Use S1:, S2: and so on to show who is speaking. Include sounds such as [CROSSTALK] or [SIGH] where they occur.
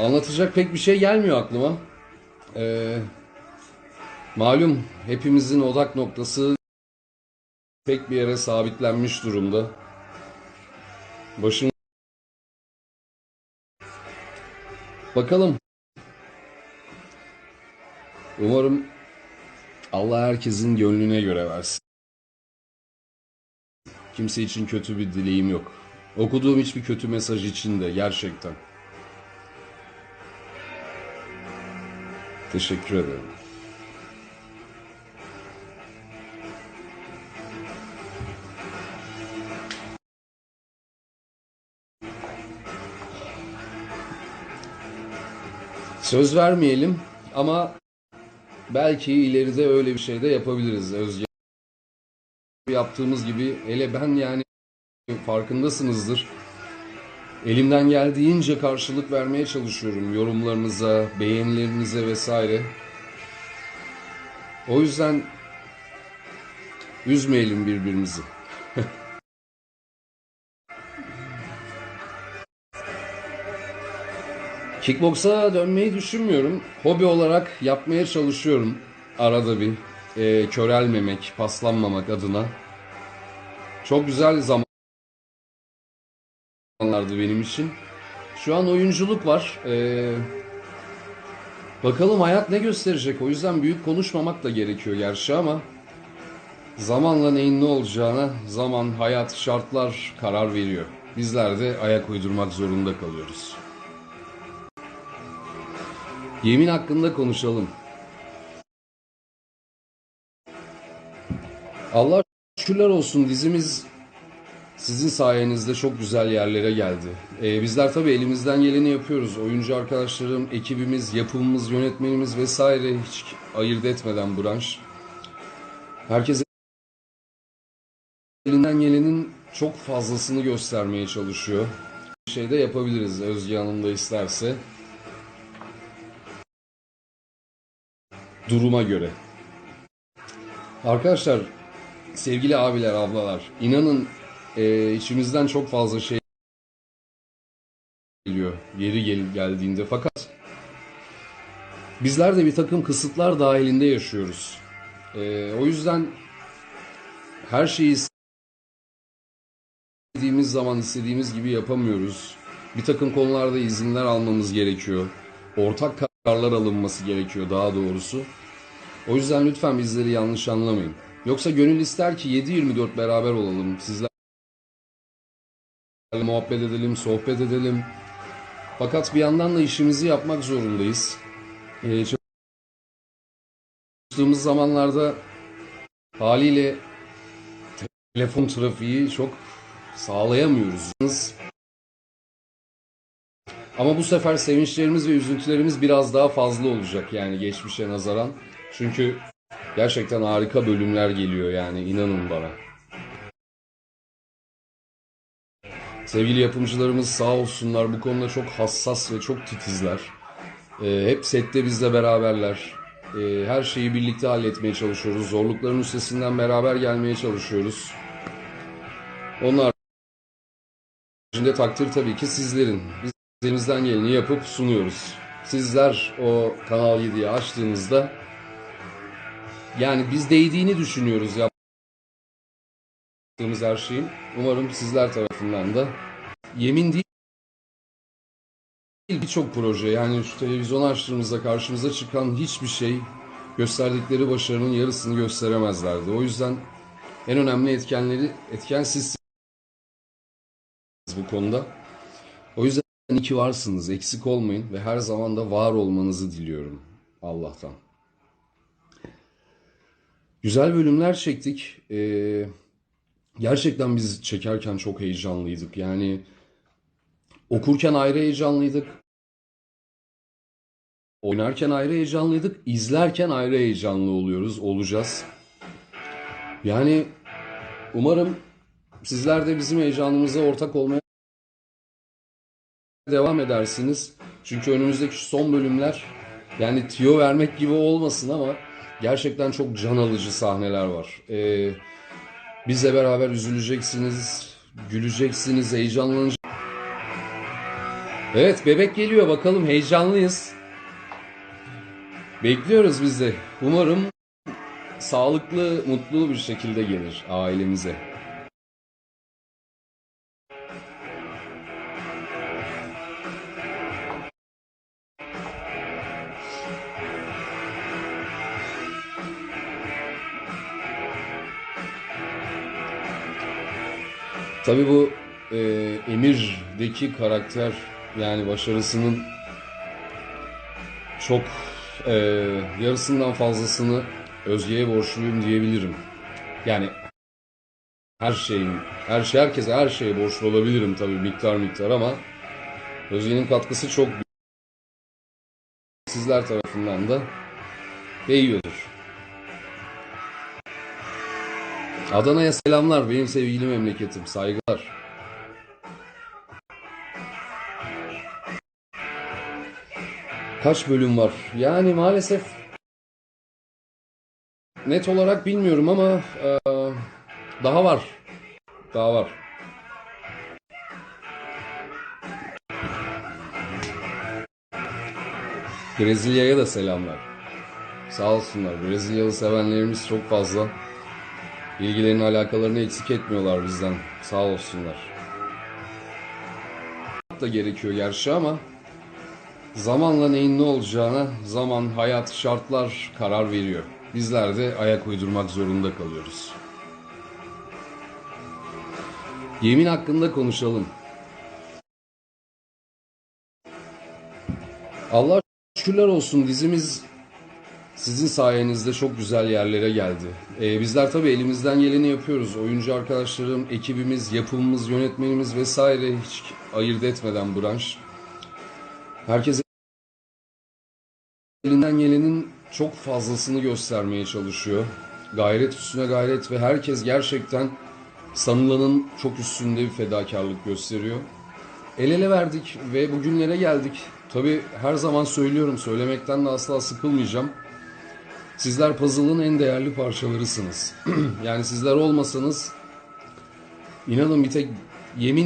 S1: Anlatacak pek bir şey gelmiyor aklıma. Ee, malum hepimizin odak noktası pek bir yere sabitlenmiş durumda. Başım Bakalım. Umarım Allah herkesin gönlüne göre versin. Kimse için kötü bir dileğim yok. Okuduğum hiçbir kötü mesaj için de gerçekten. Teşekkür ederim. Söz vermeyelim ama belki ileride öyle bir şey de yapabiliriz Özge. Yaptığımız gibi hele ben yani farkındasınızdır. Elimden geldiğince karşılık vermeye çalışıyorum yorumlarınıza, beğenilerinize vesaire. O yüzden üzmeyelim birbirimizi. [LAUGHS] Kickboksa dönmeyi düşünmüyorum. Hobi olarak yapmaya çalışıyorum arada bir. E, körelmemek, paslanmamak adına. Çok güzel zamanlardı benim için. Şu an oyunculuk var. E, bakalım hayat ne gösterecek. O yüzden büyük konuşmamak da gerekiyor gerçi ama zamanla neyin ne olacağına zaman, hayat, şartlar karar veriyor. Bizler de ayak uydurmak zorunda kalıyoruz. Yemin hakkında konuşalım. Allah şükürler olsun dizimiz sizin sayenizde çok güzel yerlere geldi. Ee, bizler tabii elimizden geleni yapıyoruz. Oyuncu arkadaşlarım, ekibimiz, yapımımız, yönetmenimiz vesaire hiç ayırt etmeden branş. Herkes elinden gelenin çok fazlasını göstermeye çalışıyor. Bir şey de yapabiliriz Özge Hanım da isterse. duruma göre. Arkadaşlar, sevgili abiler, ablalar, inanın e, içimizden çok fazla şey geliyor yeri gel geldiğinde. Fakat bizler de bir takım kısıtlar dahilinde yaşıyoruz. E, o yüzden her şeyi istediğimiz zaman istediğimiz gibi yapamıyoruz. Bir takım konularda izinler almamız gerekiyor. Ortak kararlar alınması gerekiyor daha doğrusu. O yüzden lütfen bizleri yanlış anlamayın. Yoksa gönül ister ki 7-24 beraber olalım. Sizlerle muhabbet edelim, sohbet edelim. Fakat bir yandan da işimizi yapmak zorundayız. Ee, çalıştığımız zamanlarda haliyle telefon trafiği çok sağlayamıyoruz. Ama bu sefer sevinçlerimiz ve üzüntülerimiz biraz daha fazla olacak yani geçmişe nazaran. Çünkü gerçekten harika bölümler geliyor yani inanın bana. Sevgili yapımcılarımız sağ olsunlar bu konuda çok hassas ve çok titizler. Ee, hep sette bizle beraberler. Ee, her şeyi birlikte halletmeye çalışıyoruz. Zorlukların üstesinden beraber gelmeye çalışıyoruz. Onlar içinde takdir tabii ki sizlerin. Biz elimizden geleni yapıp sunuyoruz. Sizler o Kanal 7'yi açtığınızda yani biz değdiğini düşünüyoruz yaptığımız her şeyin. Umarım sizler tarafından da yemin değil birçok proje yani şu televizyon açtığımızda karşımıza çıkan hiçbir şey gösterdikleri başarının yarısını gösteremezlerdi. O yüzden en önemli etkenleri etken sizsiniz bu konuda. O yüzden iyi ki varsınız, eksik olmayın ve her zaman da var olmanızı diliyorum Allah'tan. Güzel bölümler çektik. Ee, gerçekten biz çekerken çok heyecanlıydık. Yani okurken ayrı heyecanlıydık. Oynarken ayrı heyecanlıydık. izlerken ayrı heyecanlı oluyoruz, olacağız. Yani umarım sizler de bizim heyecanımıza ortak olmaya devam edersiniz. Çünkü önümüzdeki son bölümler yani tiyo vermek gibi olmasın ama gerçekten çok can alıcı sahneler var. Ee, bizle beraber üzüleceksiniz, güleceksiniz, heyecanlanacaksınız. Evet bebek geliyor bakalım heyecanlıyız. Bekliyoruz biz de. Umarım sağlıklı, mutlu bir şekilde gelir ailemize. Tabii bu e, Emir'deki karakter yani başarısının çok e, yarısından fazlasını Özge'ye borçluyum diyebilirim. Yani her şeyin, her şey herkese her şeye borçlu olabilirim tabii miktar miktar ama Özge'nin katkısı çok büyük. Sizler tarafından da değiyordur. Adana'ya selamlar benim sevgili memleketim. Saygılar. Kaç bölüm var? Yani maalesef net olarak bilmiyorum ama e, daha var. Daha var. Brezilya'ya da selamlar. Sağ olsunlar. Brezilyalı sevenlerimiz çok fazla. İlgilerini alakalarını eksik etmiyorlar bizden. Sağ olsunlar. Da gerekiyor gerçi ama zamanla neyin ne olacağına zaman, hayat, şartlar karar veriyor. Bizler de ayak uydurmak zorunda kalıyoruz. Yemin hakkında konuşalım. Allah şükürler olsun dizimiz sizin sayenizde çok güzel yerlere geldi. Ee, bizler tabii elimizden geleni yapıyoruz. Oyuncu arkadaşlarım, ekibimiz, yapımımız, yönetmenimiz vesaire hiç ayırt etmeden branş. Herkes elinden gelenin çok fazlasını göstermeye çalışıyor. Gayret üstüne gayret ve herkes gerçekten sanılanın çok üstünde bir fedakarlık gösteriyor. El ele verdik ve bugünlere geldik. Tabii her zaman söylüyorum, söylemekten de asla sıkılmayacağım. Sizler puzzle'ın en değerli parçalarısınız. [CLEARS THROAT] yani sizler olmasanız inanın bir tek yemin